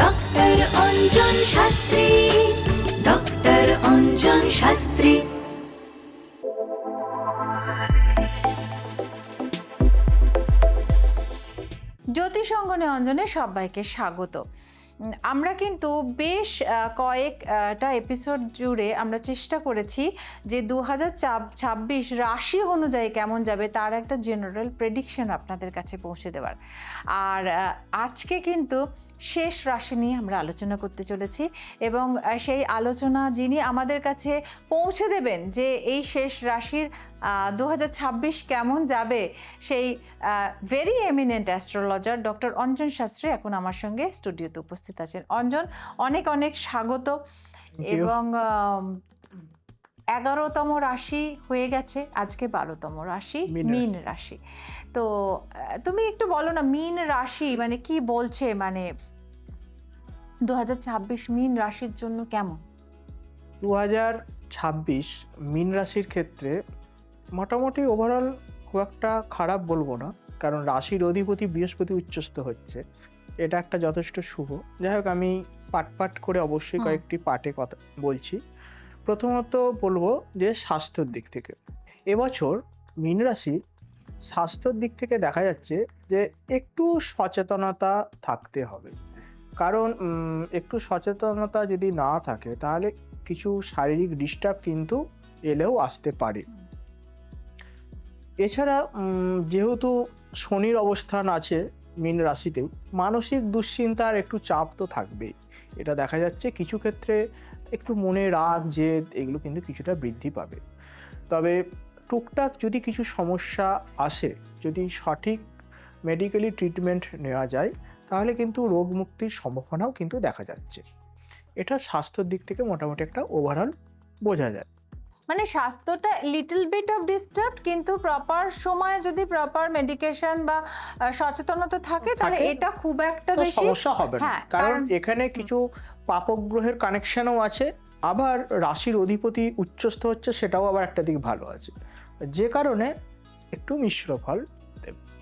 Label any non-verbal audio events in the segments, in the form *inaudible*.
Doctor Anjan Shastri doctor Anjan Shastri জ্যোতিষঙ্গনে অঞ্জনে সবাইকে স্বাগত। আমরা কিন্তু বেশ কয়েকটা এপিসোড জুড়ে আমরা চেষ্টা করেছি যে দু ছাব্বিশ রাশি অনুযায়ী কেমন যাবে তার একটা জেনারেল প্রেডিকশন আপনাদের কাছে পৌঁছে দেওয়ার। আর আজকে কিন্তু শেষ রাশি নিয়ে আমরা আলোচনা করতে চলেছি এবং সেই আলোচনা যিনি আমাদের কাছে পৌঁছে দেবেন যে এই শেষ রাশির দু হাজার ছাব্বিশ কেমন যাবে সেই very eminent astrologer doctor Anjan Shastri এখন আমার সঙ্গে স্টুডিওতে উপস্থিত আছেন। অঞ্জন অনেক অনেক স্বাগত এবং এগারোতম রাশি হয়ে গেছে আজকে বারোতম রাশি মীন মীন রাশি। তো তুমি একটু বলো না মীন রাশি মানে কি বলছে? মানে দু মীন রাশির জন্য কেমন? দু হাজার ছাব্বিশ মীন রাশির ক্ষেত্রে মোটামুটি ওভারঅল খুব একটা খারাপ বলব না কারণ রাশির অধিপতি বৃহস্পতি উচ্চস্থ হচ্ছে। এটা একটা যথেষ্ট শুভ। যাই হোক আমি পাট পাট করে অবশ্যই কয়েকটি পাটে কথা বলছি। প্রথমত বলব যে স্বাস্থ্যের দিক থেকে। এবছর মীন রাশি স্বাস্থ্যের দিক থেকে দেখা যাচ্ছে যে একটু সচেতনতা থাকতে হবে। কারণ একটু সচেতনতা যদি না থাকে, তাহলে কিছু শারীরিক ডিস্টার্ব কিন্তু এলেও আসতে পারে। এছাড়া যেহেতু শনির অবস্থান আছে মীন রাশিতে, মানসিক দুশ্চিন্তার একটু চাপ তো থাকবেই। এটা দেখা যাচ্ছে কিছু ক্ষেত্রে একটু মনে রাগ, জেদ এগুলো কিন্তু কিছুটা বৃদ্ধি পাবে। তবে টুকটাক যদি কিছু সমস্যা আসে, যদি সঠিক মেডিকেলি ট্রিটমেন্ট নেওয়া যায় তাহলে কিন্তু রোগ মুক্তির সম্ভাবনাও কিন্তু দেখা যাচ্ছে। এটা স্বাস্থ্যের দিক থেকে মোটামুটি একটা ওভারঅল বোঝা যায়। মানে স্বাস্থ্যটা লিটল বিট অফ ডিস্টার্ব কিন্তু প্রপার সময়ে যদি প্রপার মেডিকেশন বা সচেতনতা থাকে তাহলে এটা খুব একটা বেশি সমস্যা হবে না। হ্যাঁ, কারণ এখানে কিছু পাপগ্রহের কানেকশনও আছে আবার রাশির অধিপতি উচ্চস্থ হচ্ছে সেটাও আবার একটা দিক ভালো আছে। যে কারণে একটু মিশ্র ফল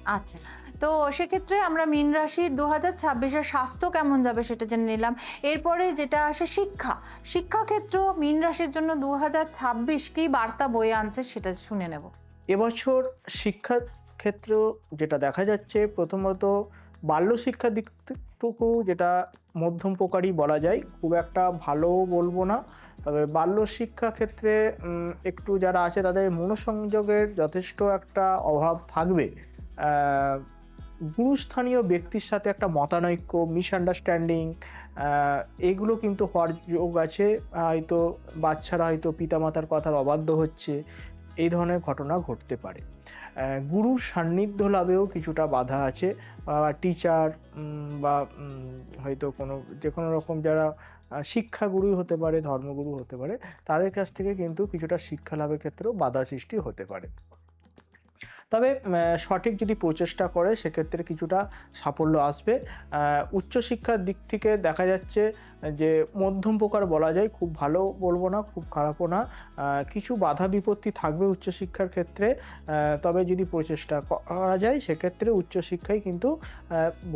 আচ্ছা। তো সেক্ষেত্রে আমরা মীন রাশির দু হাজার ছাব্বিশের স্বাস্থ্য কেমন যাবে সেটা জেনে নিলাম। এরপরে যেটা আসে শিক্ষা। শিক্ষাক্ষেত্র মীন রাশির জন্য দু হাজার ছাব্বিশ কি বার্তা বয়ে আনছে সেটা শুনে নেব। এবছর শিক্ষা ক্ষেত্র যেটা দেখা যাচ্ছে, প্রথমত বাল্য শিক্ষার দিকটুকু যেটা মধ্যম প্রকারই বলা যায়, খুব একটা ভালো বলব না। তবে বাল্য শিক্ষা ক্ষেত্রে একটু যারা আছে তাদের মনোসংযোগের যথেষ্ট একটা অভাব থাকবে। গুরুস্থানীয় ব্যক্তির সাথে একটা মতানৈক্য মিসআন্ডারস্ট্যান্ডিং এগুলো কিন্তু হওয়ার যোগ আছে। হয়তো বাচ্চারা হয়তো পিতামাতার কথার অবাধ্য হচ্ছে। এই ধরনের ঘটনা ঘটতে পারে। গুরুর সান্নিধ্য লাভেও কিছুটা বাধা আছে। বা টিচার বা হয়তো কোনো যে কোনো রকম যারা আহ, শিক্ষাগুরুই হতে পারে ধর্মগুরু হতে পারে তাদের কাছ থেকে কিন্তু কিছুটা শিক্ষা লাভের ক্ষেত্রেও বাধা সৃষ্টি হতে পারে। তবে সঠিক যদি প্রচেষ্টা করে, সেক্ষেত্রে কিছুটা সাফল্য আসবে। উচ্চশিক্ষার দিক থেকে দেখা যাচ্ছে যে, মধ্যম প্রকার বলা যায়, খুব ভালো বলব না, খুব খারাপও না। কিছু বাধা বিপত্তি থাকবে উচ্চশিক্ষার ক্ষেত্রে। তবে যদি প্রচেষ্টা করা যায়, সেক্ষেত্রে উচ্চশিক্ষায় কিন্তু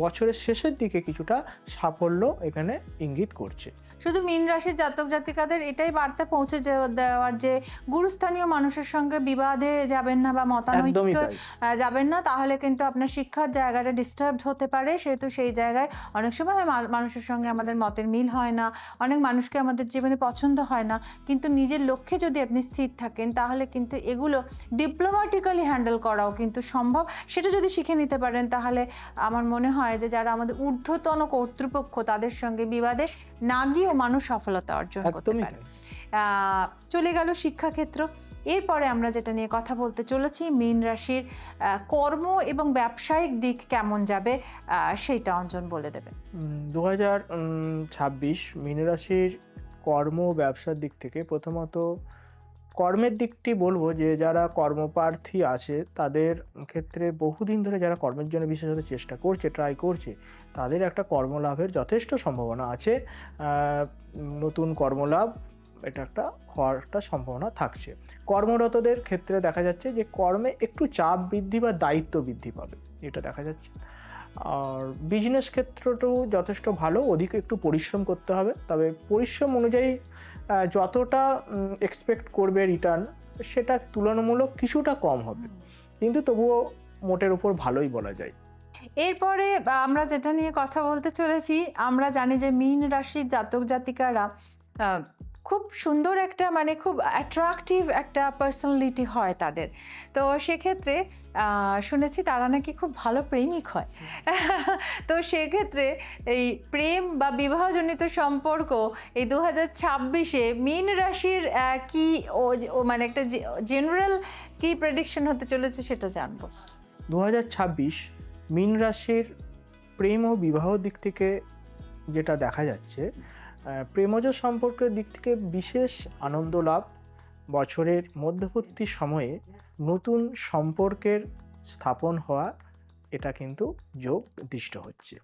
বছরের শেষের দিকে কিছুটা সাফল্য এখানে ইঙ্গিত করছে। শুধু মীন রাশির জাতক জাতিকাদের এটাই বার্তা পৌঁছে দেওয়ার যে গুরুস্থানীয় মানুষের সঙ্গে বিবাদে যাবেন না বা মতানৈক্য যাবেন না তাহলে কিন্তু আপনার শিক্ষার জায়গাটা ডিস্টার্ব হতে পারে সেহেতু সেই জায়গায় অনেক সময় মানুষের সঙ্গে আমাদের মতের মিল হয় না অনেক মানুষকে আমাদের জীবনে পছন্দ হয় না কিন্তু নিজের লক্ষ্যে যদি আপনি স্থির থাকেন তাহলে কিন্তু এগুলো ডিপ্লোম্যাটিক্যালি হ্যান্ডেল করাও কিন্তু সম্ভব। সেটা যদি শিখে নিতে পারেন তাহলে আমার মনে হয় যে যারা আমাদের ঊর্ধ্বতন কর্তৃপক্ষ তাদের সঙ্গে বিবাদে না গিয়েও মানুষ সফলতা অর্জন করতে পারে। চলে গেল শিক্ষাক্ষেত্র। এরপরে আমরা যেটা নিয়ে কথা বলতে চলেছি মীন রাশির কর্ম এবং ব্যবসায়িক দিক কেমন যাবে সেইটা অঞ্জন বলে দেবেন। দু হাজার ছাব্বিশ মীন রাশির কর্ম ব্যবসার দিক থেকে প্রথমত কর্মের দিকটি বলব যে, যারা কর্মপ্রার্থী আছে, তাদের ক্ষেত্রে বহুদিন ধরে যারা কর্মের জন্য বিশেষত চেষ্টা করছে ট্রাই করছে, তাদের একটা কর্মলাভের যথেষ্ট সম্ভাবনা আছে। নতুন কর্মলাভ, এটা একটা হওয়ার একটা সম্ভাবনা থাকছে। কর্মরতদের ক্ষেত্রে দেখা যাচ্ছে যে, কর্মে একটু চাপ বৃদ্ধি বা দায়িত্ব বৃদ্ধি পাবে, এটা দেখা যাচ্ছে। আর বিজনেস ক্ষেত্রটাও যথেষ্ট ভালো, ওদিকে একটু পরিশ্রম করতে হবে, তবে পরিশ্রম অনুযায়ী যতটা এক্সপেক্ট করবে রিটার্ন সেটা তুলনামূলক কিছুটা কম হবে। কিন্তু তবুও মোটের উপর ভালোই বলা যায়। এরপরে আমরা যেটা নিয়ে কথা বলতে চলেছি, আমরা জানি যে মীন রাশির জাতক জাতিকারা খুব সুন্দর একটা মানে খুব অ্যাট্রাকটিভ একটা পার্সোনালিটি হয় তাদের। তো সেক্ষেত্রে শুনেছি তারা নাকি খুব ভালো প্রেমিক হয়। *laughs* তো সেক্ষেত্রে এই প্রেম বা বিবাহজনিত সম্পর্ক এই দু হাজার ছাব্বিশে মীন রাশির কি মানে একটা জেনারেল কি প্রেডিকশন হতে চলেছে সেটা জানব। দু হাজার ছাব্বিশ মীন রাশির প্রেম ও বিবাহ দিক থেকে যেটা দেখা যাচ্ছে প্রেমজ সম্পর্কের দিক থেকে বিশেষ আনন্দ লাভ বছরের মধ্যবর্তী সময়ে নতুন সম্পর্কের স্থাপন হওয়া, এটা কিন্তু যোগ দৃষ্ট হচ্ছে।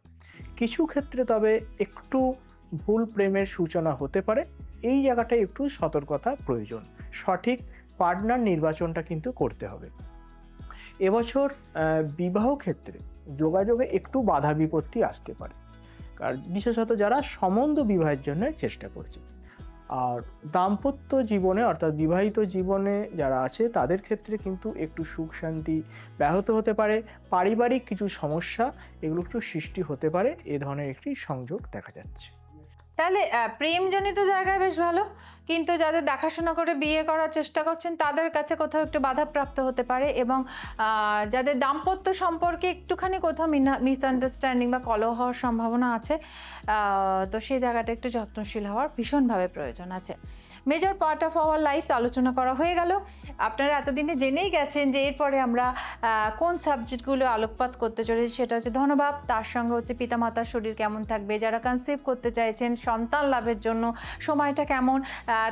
কিছু ক্ষেত্রে তবে একটু ভুল প্রেমের সূচনা হতে পারে, এই জায়গাটায় একটু সতর্কতা প্রয়োজন। সঠিক পার্টনার নির্বাচনটা কিন্তু করতে হবে। এবছর বিবাহ ক্ষেত্রে যোগাযোগে একটু বাধা বিপত্তি আসতে পারে। কারণ বিশেষত যারা সম্বন্ধ বিবাহের জন্য চেষ্টা করছে। আর দাম্পত্য জীবনে অর্থাৎ বিবাহিত জীবনে যারা আছে, তাদের ক্ষেত্রে কিন্তু একটু সুখ শান্তি ব্যাহত হতে পারে। পারিবারিক কিছু সমস্যা এগুলো একটু সৃষ্টি হতে পারে। এ ধরনের একটি সংযোগ দেখা যাচ্ছে। তাহলে প্রেমজনিত জায়গায় বেশ ভালো। কিন্তু যাদের দেখাশোনা করে বিয়ে করার চেষ্টা করছেন, তাদের কাছে কোথাও একটু বাধাপ্রাপ্ত হতে পারে এবং যাদের দাম্পত্য সম্পর্কে একটুখানি কোথাও মিসআন্ডারস্ট্যান্ডিং বা কলহ হওয়ার সম্ভাবনা আছে তো সেই জায়গাটা একটু যত্নশীল হওয়ার ভীষণভাবে প্রয়োজন আছে। Major part of our life আলোচনা করা হয়ে গেল। আপনারা এতদিনে জেনেই গেছেন যে এরপরে আমরা কোন সাবজেক্টগুলো আলোকপাত করতে চলেছি সেটা হচ্ছে ধনভাব তার সঙ্গে হচ্ছে পিতামাতার শরীর কেমন থাকবে, যারা কনসেপ্ট করতে চাইছেন সন্তান লাভের জন্য সময়টা কেমন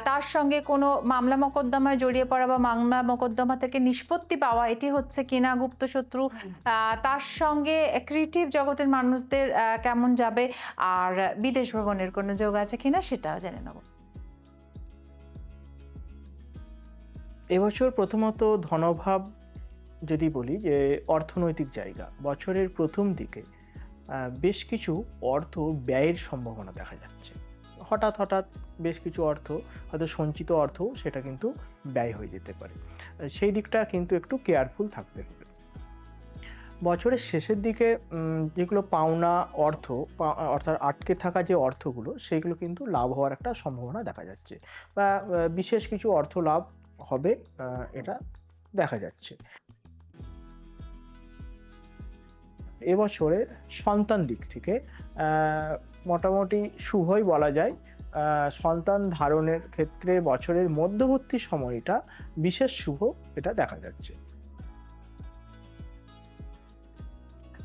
তার সঙ্গে কোনো মামলা মোকদ্দমায় জড়িয়ে পড়া বা মামলা মোকদ্দমা থেকে নিষ্পত্তি পাওয়া, এটি হচ্ছে কিনা গুপ্ত শত্রু তার সঙ্গে ক্রিয়েটিভ জগতের মানুষদের কেমন যাবে, আর বিদেশ ভ্রমণের কোনো যোগ আছে কিনা সেটাও জেনে নেব। এবছর প্রথমত ধনভাব যদি বলি যে অর্থনৈতিক জায়গা, বছরের প্রথম দিকে বেশ কিছু অর্থ ব্যয়ের সম্ভাবনা দেখা যাচ্ছে। হঠাৎ হঠাৎ বেশ কিছু অর্থ, হয়তো সঞ্চিত অর্থ সেটা কিন্তু ব্যয় হয়ে যেতে পারে। সেই দিকটা কিন্তু একটু কেয়ারফুল থাকতে হবে। বছরের শেষের দিকে যেগুলো পাওনা অর্থ অর্থাৎ আটকে থাকা যে অর্থগুলো সেগুলো কিন্তু লাভ হওয়ার একটা সম্ভাবনা দেখা যাচ্ছে। বা বিশেষ কিছু অর্থ লাভ হবে এটা দেখা যাচ্ছে। এবছরে সন্তান দিক থেকে মোটামুটি শুভই বলা যায় সন্তান ধারণের ক্ষেত্রে বছরের মধ্যবর্তী সময়টা বিশেষ শুভ, এটা দেখা যাচ্ছে।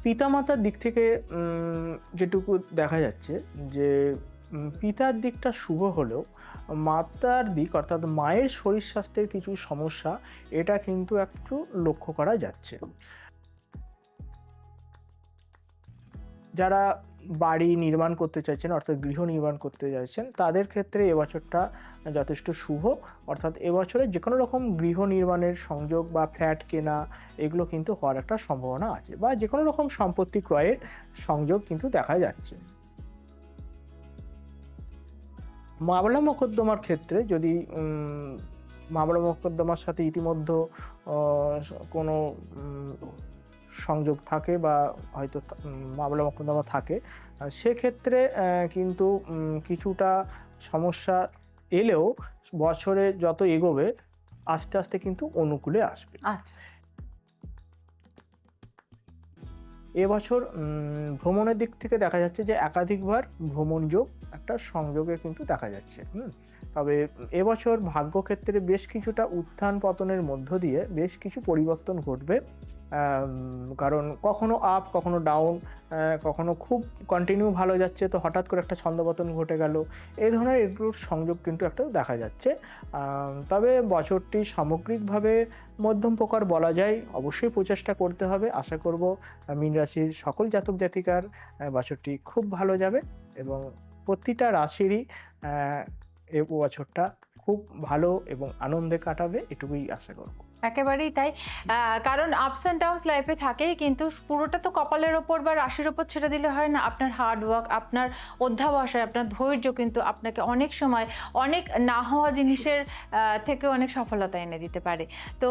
পিতামাতার দিক থেকে যেটুকু দেখা যাচ্ছে যে পিতার দিকটা শুভ হলেও মাতার দিক, অর্থাৎ মায়ের শরীর স্বাস্থ্যের কিছু সমস্যা, এটা কিন্তু একটু লক্ষ্য করা যাচ্ছে। যারা বাড়ি নির্মাণ করতে চাইছেন, অর্থাৎ গৃহ নির্মাণ করতে চাইছেন, তাদের ক্ষেত্রে এবছরটা যথেষ্ট শুভ। অর্থাৎ এবছরে যে কোনো রকম গৃহ নির্মাণের সংযোগ বা ফ্ল্যাট কেনা, এগুলো কিন্তু হওয়ার একটা সম্ভাবনা আছে, বা যে কোনো রকম সম্পত্তি ক্রয়ের সংযোগ কিন্তু দেখা যাচ্ছে। মামলা মোকদ্দমার ক্ষেত্রে যদি মামলা মোকদ্দমার সাথে ইতিমধ্যে কোনো সংযোগ থাকে বা হয়তো মামলা মোকদ্দমা থাকে সেক্ষেত্রে কিন্তু কিছুটা সমস্যা এলেও বছরে যত এগোবে, আস্তে আস্তে কিন্তু অনুকূলে আসবে। আচ্ছা। এবছর ভ্রমণের দিক থেকে দেখা যাচ্ছে যে একাধিকবার ভ্রমণ যোগ একটা সংযোগে কিন্তু দেখা যাচ্ছে, হুম? তবে এবছর ভাগ্যক্ষেত্রে বেশ কিছুটা উত্থান পতনের মধ্য দিয়ে বেশ কিছু পরিবর্তন ঘটবে। কারণ কখনো আপ কখনো ডাউন কখনো খুব কন্টিনিউ ভালো যাচ্ছে, তো হঠাৎ করে একটা ছন্দপতন ঘটে গেল। এই ধরনের এগুলোর সংযোগ কিন্তু একটা দেখা যাচ্ছে। তবে বছরটি সামগ্রিকভাবে মধ্যম প্রকার বলা যায়। অবশ্যই প্রচেষ্টা করতে হবে। আশা করব মীন রাশির সকল জাতক জাতিকার বছরটি খুব ভালো যাবে এবং প্রতিটা রাশিরই এ বছরটা খুব ভালো এবং আনন্দে কাটাবে, এটুকুই আশা করব। একেবারেই তাই। কারণ আপস অ্যান্ড ডাউনস লাইফে থাকেই, কিন্তু পুরোটা তো কপালের ওপর বা রাশির ওপর ছেড়ে দিলে হয় না। আপনার হার্ডওয়ার্ক আপনার অধ্যাবসায়, আপনার ধৈর্য কিন্তু আপনাকে অনেক সময় অনেক না হওয়া জিনিসের থেকে অনেক সফলতা এনে দিতে পারে। তো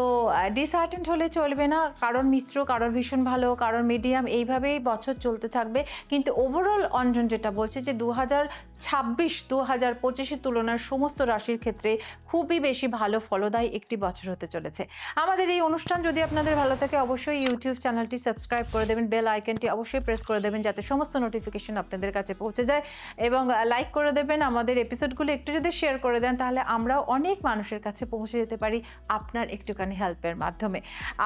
ডিসহার্টেন্ট হলে চলবে না। কারণ মিশ্র, কারোর ভীষণ ভালো, কারোর মিডিয়াম এইভাবেই বছর চলতে থাকবে। কিন্তু ওভারঅল অঞ্জন যেটা বলছে যে দু হাজার ছাব্বিশ দু হাজার পঁচিশের তুলনার সমস্ত রাশির ক্ষেত্রে খুবই বেশি ভালো ফলদায়ী একটি বছর হতে চলেছে। আমাদের এই অনুষ্ঠান যদি আপনাদের ভালো থাকে, অবশ্যই ইউটিউব চ্যানেলটি সাবস্ক্রাইব করে দেবেন, বেল আইকনটি অবশ্যই প্রেস করে দেবেন যাতে সমস্ত নোটিফিকেশন আপনাদের কাছে পৌঁছে যায়। এবং লাইক করে দেবেন আমাদের এপিসোডগুলো একটু যদি শেয়ার করে দেন, তাহলে আমরাও অনেক মানুষের কাছে পৌঁছে যেতে পারি আপনার একটুখানি হেল্পের মাধ্যমে।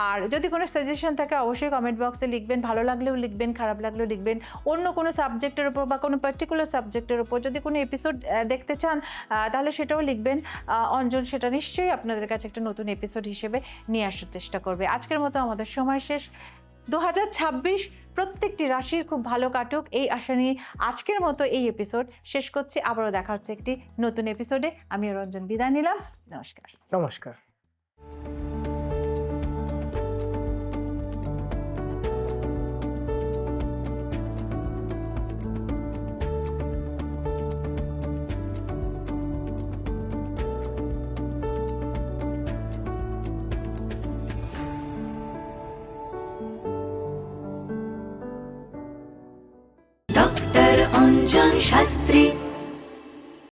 আর যদি কোনো সাজেশন থাকে, অবশ্যই কমেন্ট বক্সে লিখবেন, ভালো লাগলেও লিখবেন, খারাপ লাগলেও লিখবেন। অন্য কোনো সাবজেক্টের উপর বা কোনো পার্টিকুলার সাবজেক্টের উপর যদি কোনো এপিসোড দেখতে চান তাহলে সেটাও লিখবেন। অঞ্জন, সেটা নিশ্চয়ই আপনাদের কাছে একটা নতুন এপিসোড হিসেবে নিয়ে আসার চেষ্টা করবে। আজকের মতো আমাদের সময় শেষ। দু হাজার ছাব্বিশ প্রত্যেকটি রাশির খুব ভালো কাটুক। এই আশা নিয়ে আজকের মতো এই এপিসোড শেষ করছি। আবারও দেখা হচ্ছে একটি নতুন এপিসোডে আমি রঞ্জন বিদায় নিলাম। নমস্কার। নমস্কার। শাস্ত্রী